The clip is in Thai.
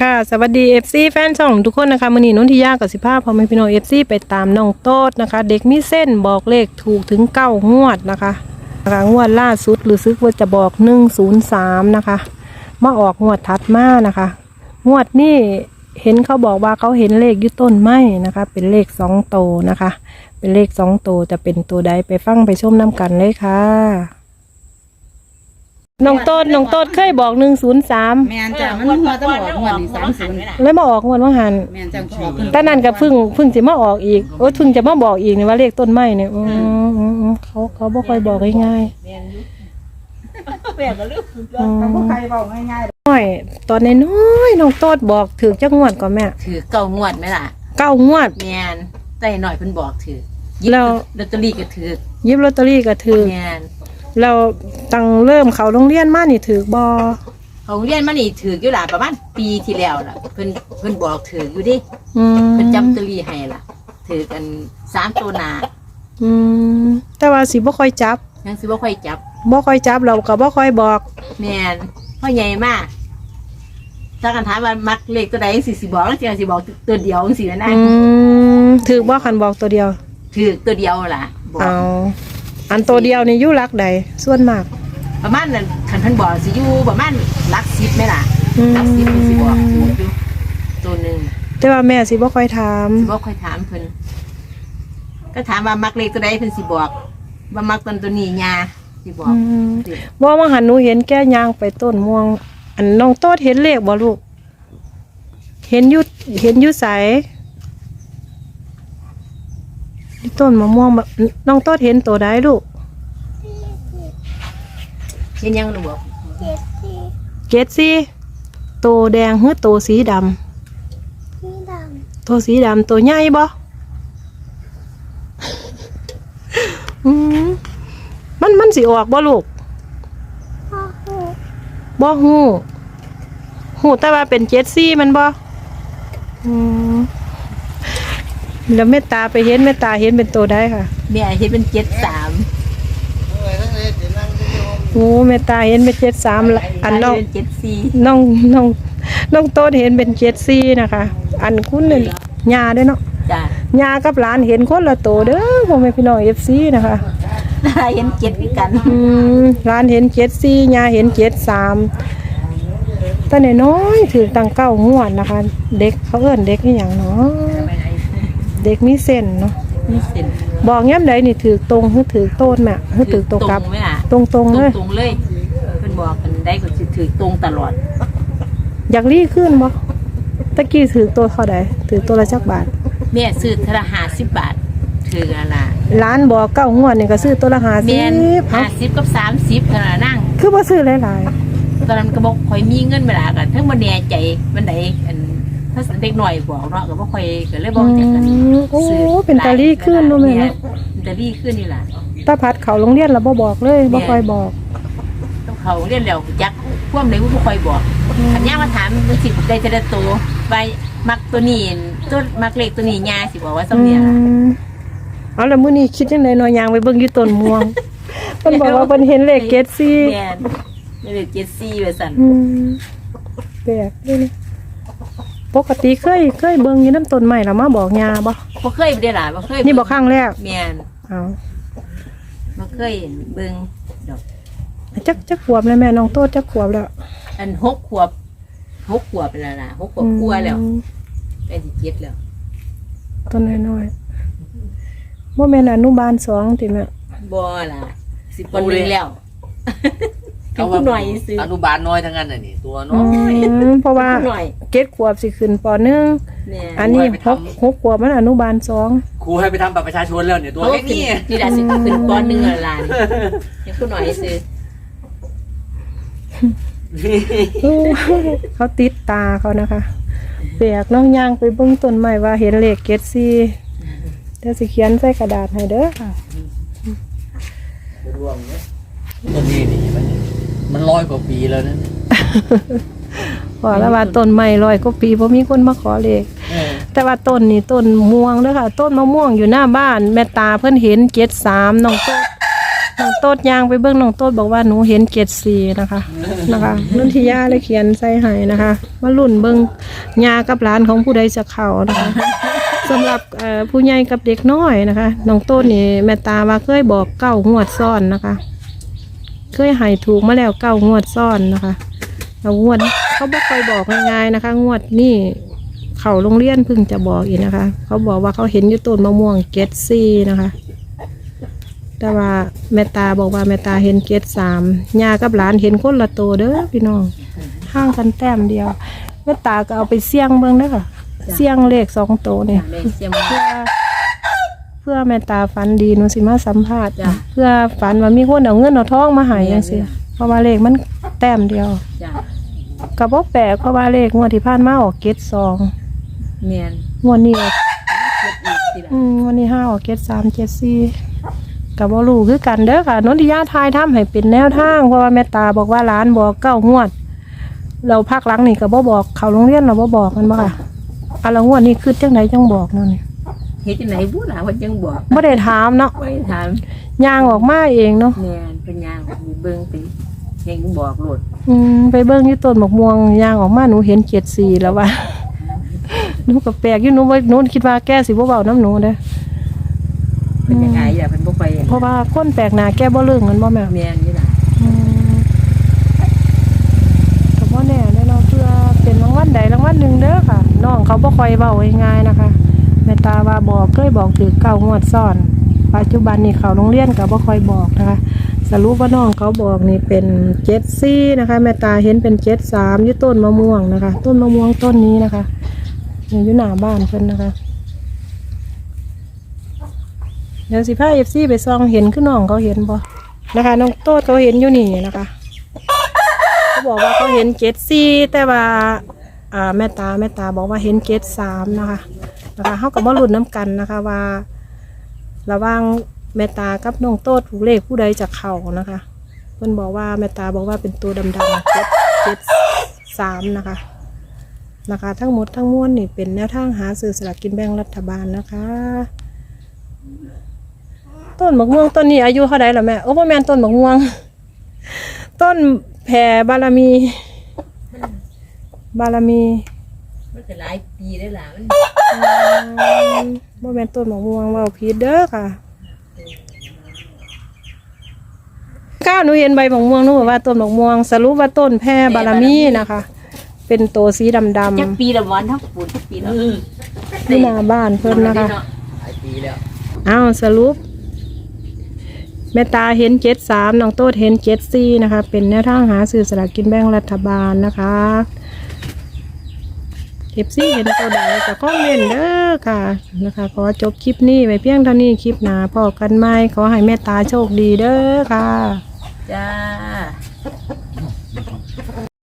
ค่ะสวัสดี FC แฟนช่องทุกคนนะคะมือนี้นนทิยากับสิภาพพอแม่พี่น้อง FC ไปตามน้องโต๊ดนะคะ เด็กมีเส้นบอกเลขถูกถึงเก้างวดนะคะนะคะงวดล่าสุดหรือซึกว่าจะบอก103นะคะมาออกงวดถัดมานะคะ งวดนี้เห็นเขาบอกว่าเขาเห็นเลขยุต้นไม้นะคะ เป็นเลขสองโตนะคะ เป็นเลขสองโตจะเป็นตัวใดไปฟังไปชมน้ำกันเลยค่ะ น้องโต๊ดน้องโต๊ดเคยบอกหนึ่งศูนย์สามแม่นจ้ะมันหัวต้องออกหัวนี่สามศูนย์เลยมาออกงวดว่าหันแม่นจังขอเพิ่นแต่นั่นก็เพึ่งเพึ่งจะมาออกอีกโอ้ยเพึ่งจะมาบอกอีกนี่ว่าเลขต้นไม้เนี่ยอืมอืมอืมเขาเขาบ่ค่อยบอกง่ายแม่ก็ลืมๆอืมใครเว้าง่ายน้อยตอนน้อยๆน้องโต๊ดบอกถือจักงวดก่อนแม่ถือเก่างวดไหมล่ะเก้างวด แมนแต่หน่อยเพิ่นบอกถือยิบแล้ว ลอตเตอรี่ก็ถือหยิบลอตเตอรี่ก็ถือแมน เราตั้งเริ่มเขาโรงเรียนมานี่ถือบ่ของเรียนมานี่ถืออยู่ล่ะประมาณปีที่แล้วล่ะเพิ่นเพิ่นบอกถืออยู่ดิอืมเพิ่นจำลอตเตอรี่ให้ล่ะ ถือกันสามตัวหนาอืมแต่ว่าสิบ่ค่อยจับยังสิบ่ค่อยจับ บ่ค่อยจับเราก็บ่ค่อยบอก แมนพ่อใหญ่มากถ้ากันถามว่ามักเลขตัวใดสิสิบอกแล้วสิสิบอกตัวเดียวจังซี่นะอืมถือบ่คันบอกตัวเดียวถือตัวเดียวล่ะ บอกเอา อันตัวเดียวนี่อยู่รักใดส่วนมาก ประมาณนั้นคันเพิ่นบอกสิอยู่ประมาณหลัก10ไหมล่ะอืม หลัก10เพิ่นสิบอกถูกอยู่ตัวหนึงแต่ว่าแม่สิบ่ค่อยถาม สิบอกค่อยถามเพิ่นก็ถามว่ามักเลขตัวใดเพิ่นสิบอกว่ามักต้นตัวนี้ยาสิบอกอืม สิบ่ว่าหันหนูเห็นแก้ยางไปต้นม่วง อันน้องโต๊ดเห็นเลขบ่ลูก เห็นอยุเห็นอยุใสที่ ต้นมะม่วงแบบน้องโต๊ดเห็นตัวใดลูกเช่นยังหนูบอกเกตซี่ตัวแดงหรือตัวสีดำตัวสีดำตัวใหญ่บ่อืมมันมันสิออกบ่ลูกบ่ฮู้ฮู้แต่ว่าเป็นเจ็ดซี่มันบ่อืม แล้วเมตตาไปเห็นเมตตาเห็นเป็นตัวได้ค่ะแม่เห็นเป็นเจ็ดสามโอ้เมตตาเห็นเป็นเจ็ดสามอันน้องเป็นเจ็ดสี่น้องน้องน้องโต๊ดเห็นเป็นเจ็ดซี่นะคะ อันคุณเนี่ยยาด้วยเนาะจ้ะยากับหลานเห็นคนละโตเด้อพ่อแม่พี่น้องเอฟซีนะคะเห็นเจ็ดคือกันอืมหลานเห็นเจ็ดซี่ยาเห็นเจ็ดสามแต่น้อยๆถือตังเก้างวดนะคะ เด็กเขาเอิ้นเด็กนี่อย่างเนาะ เด็กมีเส้นเนาะนี่เส้นบอกแง้มใดนี่ถือตรงหรือถือโต้นแม่หรือถือตัวกลับ ไหมล่ะตรงตรงตๆรเลงยตรงๆเลยเพิ่นบอกกันได้ก็สิถือตรงตลอดอยากรีขึ้นบ่ตะกี้ถือตัวเท่าใดถือตัวละจักบาทแม่ซื้อเทอละห้าสิบบาทถือกันล่ะร้านบอกเก้างวดนี่ก็ซื้อตัวละหาสิแม่นบห้าสิบกับสามสิบขนาดนั่ง คือว่าซื้อหลายตอนนั้นก็บอกคอยมีเงินเวลากันทั้งบ่แน่ใจมันใดอัน ถ้าเด็กหน่อยบอกเนาะก็บ่ค่อยก็เลยๆบอกจักกันอืมโอ้เป็นตาลี่ขึ้นรู้ไหมเนี่เนาะยเป็นตาลี่ขึ้นนี่ล่ะตาพัดเขาโรงเรียนเราบ่บอกเลยบ่ค่อยบอกต้องเขาเรียนแล้วจักพวกไหนบ่ค่อยบอกคันย่างมาถามมันสิได้แต่ละตัวไปมักตัวนี้ตัวมักเลขตัวนี้ยาสิบอกว่าซ้ำเนี่ยล่ะอืมเอาแล้วมื้อนี้คิดจังได๋เนาะยางไปเบิ่งอยู่ต้นม่วงเพิ่นบอกว่าเพิ่นเห็นเลขเกตซี่แม่นเลขเจ็ดสี่ว่าซั่นอืมแปลกเลยนี่ ปกติเคยเคยเบิ่งอยู่น้ำต้นไม้แล้วมาบอกยาบ่บ่เคยได้ล่ะบ่เคยนี่บ่ครั้งแรกแม่นเอาบ่เคยเบิ่งดอกจักจักขวบแล้วแม่น้องโตจักขวบแล้ว อันหกขวบหกขวบไปแล้วล่ะหกขวบกลัวาแล้วอืมใกล้สิเจ็ดแล้วต้นน้อยๆบ่แม่นอนุบาลสองติแม่บ่ล่ะสิบปนหนึ่งแล้ว เป็นผู้หน่อยซื้ออ นุบาลน้อยทั้งนั้นน่ะนี่ตัวอืน้อยมเพราะว่าผู้หน่อยเกตขวบสิขึ้นปหนึ่งแม่อันนี้หกหกขวบมันอนุบาลสองครูให้ไปทำบัตรประชาชนแล้วเนี่ยตัวเขาแค่ขึ้นนี้นี่ล่ะสิขึ้นปหนึ่งแล้วล่ะนี่เป็นผู้หน่อยซื้อโอ้เขาติดตาเขานะคะแปลกน้องย่างไปเบิ่งต้นไม้ว่าเห็นเลขเกตซี่เดี๋ยวสิเขียนใส่กระดาษให้เด้อค่ะต้นนี้นี่มันมันร้ อยกว่าปีแล้วนะพอแล้วว่าต้นไม้ร้อยกว่าปีบ่มีคนมาขอเลขเออแต่ว่าต้นนี่ต้นม่วงเด้อค่ะ ต้นมะม่วงอยู่หน้าบ้าน แม่ตาเพิ่นเห็นเจ็ดสามน้องโต๊ดน้องโต๊ดยางไปเบิ้งน้องโต๊ดบอกว่าหนูเห็นเกตสีนะคะนะคะนุ่นทิยาเลยเขียนใส่ให้นะคะมาลุ่นเบิ้งยากับร้านของผู้ใดจะเข้านะคะสำหรับเอ่อผู้ใหญ่กับเด็กน้อยนะคะน้องโต๊ดนี่แม่ตาว่าเคยบอกเก้างวดซ้อนนะคะ เคยให้ถูกมาแล้วเก้างวดซ้อนนะคะแล้วงวดเขาบอกคอยบอกง่ายๆนะคะ งวดนี่เขาโรงเรียนเพิ่งจะบอกอีกนะคะ เขาบอกว่าเขาเห็นอยู่ต้นมะม่วงเกตซีนะคะ แต่ว่าแม่ตาบอกว่าแม่ตาเห็นเกตสามยากับหลานเห็นคนละโตวเด้อพี่น้องห่างกันแต้มเดียวแม่ตาก็เอาไปเสี่ยงเบิ่งเด้อค่ะเสี่ยงเลขสองโตวเนี่ยเสียม เพื่อเพื่อแม่ตาฝันดีหนูสิมาสัมภาษณ์จ้ะ เพื่อฝันว่ามีคนเอาเงินเอาทองมาให้จังซี่เพราะว่าเลขมันแต้มเดียวจ้ะก็บ่แปลกเพราะว่าเลขงวดที่ผ่านมาออกเกตสองแม่นงวดนี้ออกเก็บอีกสิล่ะอืมงวันนี้ห้าออกเกตสามเจ็ดสี่กับบ่รู้คือกันเด้อค่ะนนทิยาทายทำให้เป็นแนวทาง เพราะว่าแม่ตาบอกว่าร้านบอกเก้างวด เราพักหลังนี่ก็บ่บอก เขาโรงเรียนเราบ่บอกกันบ่ค่ะอะละงวดนี้คือจังไดจังบอกนั่นนี่ เฮ็ดจังไหนบุล่ะว่าจังบอกบ่ได้ถามเนาะไว้ถามย่างออกมาเองเนาะแม่นเป็นยางมีเบิ่งไปเฮงบอกโลดอืมไปเบิ่งอยู่ต้นมะม่วงย่างออกมาหนูเห็นเจ็ดสี่แล้วว่าหนูก็แปลกอยู่หนูว่าหนูคิดว่าแกสิบ่เว้าน้ำหนูเด้อเป็นยังไงล่ะเพิ่นบ่ไปเพราะว่าคนแปลกหน้าแกบ่เรื่องกันบ่แม่แม่นอยู่ล่ะอืมก็บ่แน่แน่เนาะเพื่อเป็นรางวัลใดรางวัลหนึ่งเด้อค่ะน้องเขาบ่ค่อยเว้าง่ายๆนะคะ แม่ตาว่าบอกเคยบอกถือเก้างวดซ้อน ปัจจุบันนี้เขาโรงเรียนก็บ่ค่อยบอกนะคะสรุปว่าน้องเขาบอกนี่เป็นเจ็ดซี่นะคะแม่ตาเห็นเป็นเจ็ดสามยู่ต้นมะม่วงนะคะ ต้นมะม่วงต้นนี้นะคะอยู่หน้าบ้านเพิ่นนะคะเดี๋ยวสิพาเอฟซีไปซองเห็นขึ้นน้องเขาเห็นบ่นะคะน้องโต๊ดเขาเห็นอยู่นี่นะคะเขาบอกว่าเขาเห็นเจ็ดซี่แต่ว่าอ่าแม่ตาแม่ตาบอกว่าเห็นเจ็ดสามนะคะ นะคะเขากับว่ารุ่นน้ำกันนะคะว่า ระว่างแม่ตากับน้องโต๊ดผู้เลขผู้ใดจะเข้านะคะเพิ่อนบอกว่าแม่ตาบอกว่าเป็นตัวดำๆเจ็ดเจ็ดสามนะคะนะคะ ทั้งหมดทั้งมวลนี่เป็นแนวทางหาซื้อสลากกินแบ่งรัฐบาลนะคะ ต้นมะม่วงต้นนี้อายุเท่าไรล่ะแม่โอ้พ่อแม่ต้นมะม่วง ต้นแผ่บารมี บารมี มันก็หลายปีแล้วล่ะมัน พ่อแม่นต้นมะม่วงเว่าพีดเด้อค่ะก้าวหนูเห็นใบมะม่วงหนูบอกว่าต้นมะม่วง สรุปว่าต้นแผ่บารมีนะคะ เป็นตัวสีดำจักๆปีละวันเท่าปูนจักปีแล้วที่หน้าบ้านเพิ่นนะคะ หลายปีแล้วอ้าวสรุป แม่ตาเห็นเจ็ดสามน้องโต๊ดเห็นเจ็ดสี่นะคะ เป็นแนวทางหาสื่อสลากกินแบ่งรัฐบาลนะคะ เอฟซีเห็นตัวใดก็คอมเมนต์เด้อค่ะนะคะ ขอจบคลิปนี้ไว้เพียงเท่านี้คลิปหนาพอกันไหมขอให้แม่ตาโชคดีเด้อค่ะ จ้า